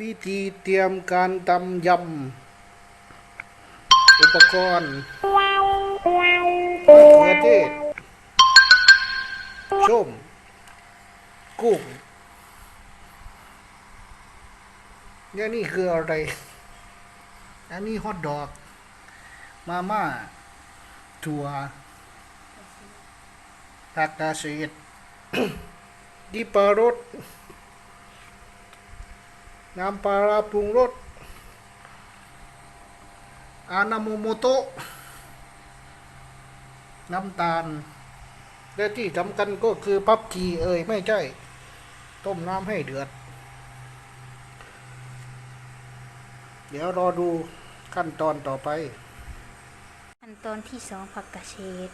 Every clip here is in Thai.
วิธีเตรียมการตำยำ อุปกรณ์มะเขือเทศส้มกุ้งเนี่ยนี่คืออะไร อันนี้ฮอทดอก มาม่า ถั่วผักกาเศษดิปารส น้ำปลาร้าปรุงรสอานาโมโมโตะน้ำตาล และที่สำคัญก็คือพับกีเอ่ยไม่ใช่ ต้มน้ำให้เดือด เดี๋ยวรอดูขั้นตอนต่อไป ขั้นตอนที่สองผักกระเฉด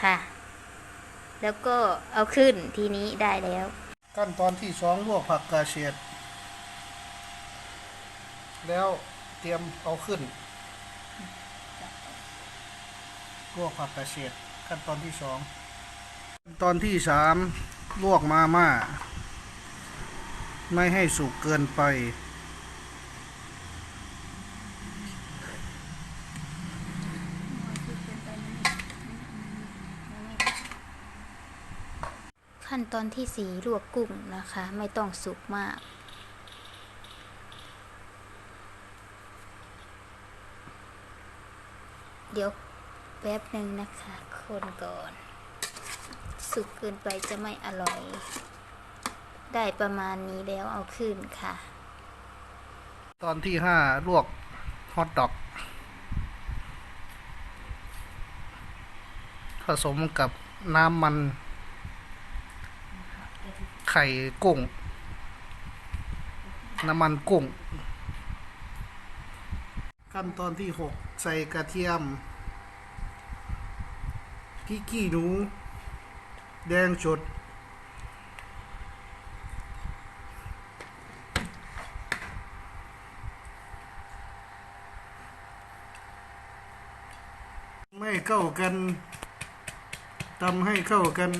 ค่ะ แล้วก็เอาขึ้นทีนี้ได้แล้ว ขั้นตอนที่สองลวกผักกาเฉดแล้วเตรียมเอาขึ้นลวกผักกาเฉดขั้นตอนที่สองขั้นตอนที่สามลวกมาม่า ไม่ให้สุกเกินไป ขั้นตอนที่สี่ลวกกุ้งนะคะ ไม่ต้องสุกมาก เดี๋ยวแป๊บหนึ่งนะคะ คนก่อน สุกเกินไปจะไม่อร่อย ได้ประมาณนี้แล้วเอาขึ้นค่ะ ตอนที่ห้าลวกฮอทดอก ผสมกับน้ำมัน ข่กุ้ง น้ำมันกุ้ง ขั้นตอนที่หกใส่กระเทียมพริกขี้หนู แดงสดไม่เข้ากันทำให้เข้ากัน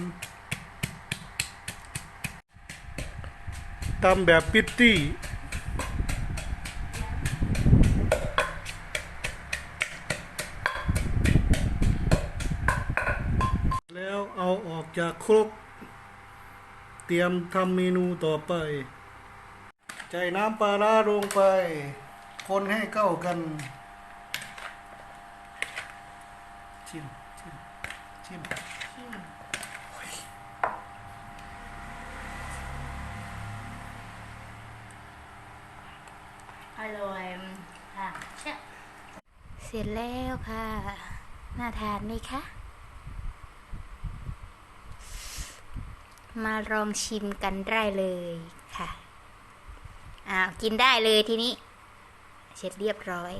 ทำแบบปิตตี้แล้วเอาออกจากครก เตรียมทำเมนูต่อไป ใส่น้ำปลาร้าลงไป คนให้เข้ากัน ชิม ชิม ชิม อร่อยค่ะเสร็จแล้วค่ะ น่าทานไหมคะ มาลองชิมกันได้เลยค่ะ อ้าว กินได้เลยทีนี้ เสร็จเรียบร้อย